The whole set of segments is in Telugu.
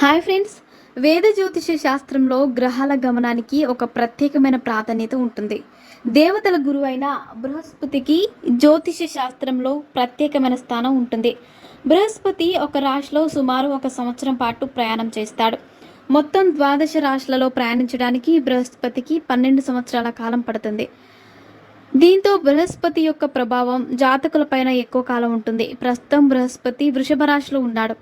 Hi friends. వేద జ్యోతిష శాస్త్రంలో గ్రహాల గమనానికి ఒక ప్రత్యేకమైన ప్రాధాన్యత ఉంటుంది. దేవతల గురువు అయిన బృహస్పతికి జ్యోతిష శాస్త్రంలో ప్రత్యేకమైన స్థానం ఉంటుంది. బృహస్పతి ఒక రాశిలో సుమారు ఒక సంవత్సరం పాటు ప్రయాణం చేస్తాడు. మొత్తం ద్వాదశ రాశులలో ప్రయాణించడానికి బృహస్పతికి పన్నెండు సంవత్సరాల కాలం పడుతుంది. దీంతో బృహస్పతి యొక్క ప్రభావం జాతకులపైన ఎక్కువ కాలం ఉంటుంది. ప్రస్తుతం బృహస్పతి వృషభ రాశిలో ఉన్నాడు.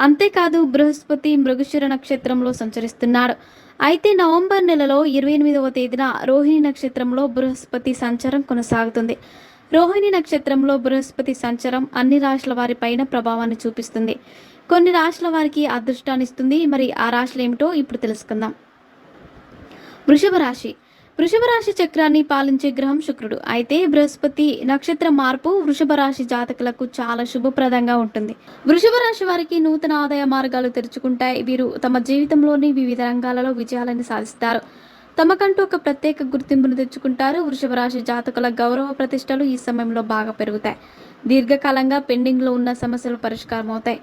అంతేకాదు బృహస్పతి మృగశిర నక్షత్రంలో సంచరిస్తున్నాడు అయితే నవంబర్ నెలలో ఇరవై ఎనిమిదవ తేదీన రోహిణి నక్షత్రంలో బృహస్పతి సంచారం కొనసాగుతుంది. రోహిణి నక్షత్రంలో బృహస్పతి సంచారం అన్ని రాశుల వారిపైన ప్రభావాన్ని చూపిస్తుంది. కొన్ని రాశుల వారికి అదృష్టాన్ని ఇస్తుంది మరి ఆ రాశులు ఏమిటో ఇప్పుడు తెలుసుకుందాం. వృషభ రాశి. వృషభ రాశి చక్రాన్ని పాలించే గ్రహం శుక్రుడు. అయితే బృహస్పతి నక్షత్ర మార్పు వృషభ రాశి జాతకులకు చాలా శుభప్రదంగా ఉంటుంది. వృషభ రాశి వారికి నూతన ఆదాయ మార్గాలు తెరుచుకుంటాయి. వీరు తమ జీవితంలోని వివిధ రంగాలలో విజయాలను సాధిస్తారు. తమకంటూ ఒక ప్రత్యేక గుర్తింపును తెచ్చుకుంటారు. వృషభ రాశి జాతకుల గౌరవ ప్రతిష్టలు ఈ సమయంలో బాగా పెరుగుతాయి. దీర్ఘకాలంగా పెండింగ్లో ఉన్న సమస్యలు పరిష్కారం అవుతాయి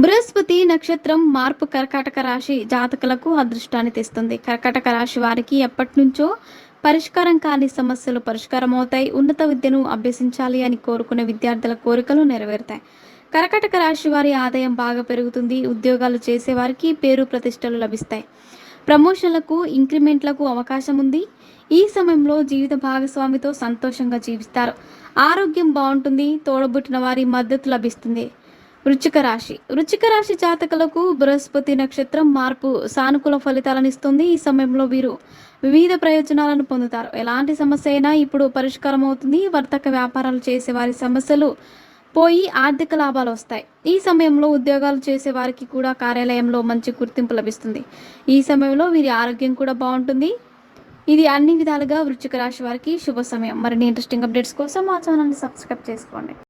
బృహస్పతి నక్షత్రం మార్పు కర్కాటక రాశి జాతకులకు అదృష్టాన్ని తెస్తుంది. కర్కాటక రాశి వారికి ఎప్పటి నుంచో పరిష్కారం కాని సమస్యలు పరిష్కారం అవుతాయి ఉన్నత విద్యను అభ్యసించాలి అని కోరుకునే విద్యార్థుల కోరికలు నెరవేరుతాయి. కర్కాటక రాశి వారి ఆదాయం బాగా పెరుగుతుంది. ఉద్యోగాలు చేసేవారికి పేరు ప్రతిష్టలు లభిస్తాయి. ప్రమోషన్లకు ఇంక్రిమెంట్లకు అవకాశం ఉంది. ఈ సమయంలో జీవిత భాగస్వామితో సంతోషంగా జీవిస్తారు. ఆరోగ్యం బాగుంటుంది. తోడబుట్టిన వారి మద్దతు లభిస్తుంది. వృచ్చిక రాశి. వృచ్చిక రాశి జాతకులకు బృహస్పతి నక్షత్రం మార్పు సానుకూల ఫలితాలను ఇస్తుంది. ఈ సమయంలో వీరు వివిధ ప్రయోజనాలను పొందుతారు. ఎలాంటి సమస్య అయినా ఇప్పుడు పరిష్కారం అవుతుంది. వర్తక వ్యాపారాలు చేసే వారి సమస్యలు పోయి ఆర్థిక లాభాలు వస్తాయి. ఈ సమయంలో ఉద్యోగాలు చేసే వారికి కూడా కార్యాలయంలో మంచి గుర్తింపు లభిస్తుంది. ఈ సమయంలో వీరి ఆరోగ్యం కూడా బాగుంటుంది. ఇది అన్ని విధాలుగా వృచ్చిక రాశి వారికి శుభ సమయం. మరిన్ని ఇంట్రెస్టింగ్ అప్డేట్స్ కోసం మా ఛానల్ని సబ్స్క్రైబ్ చేసుకోండి.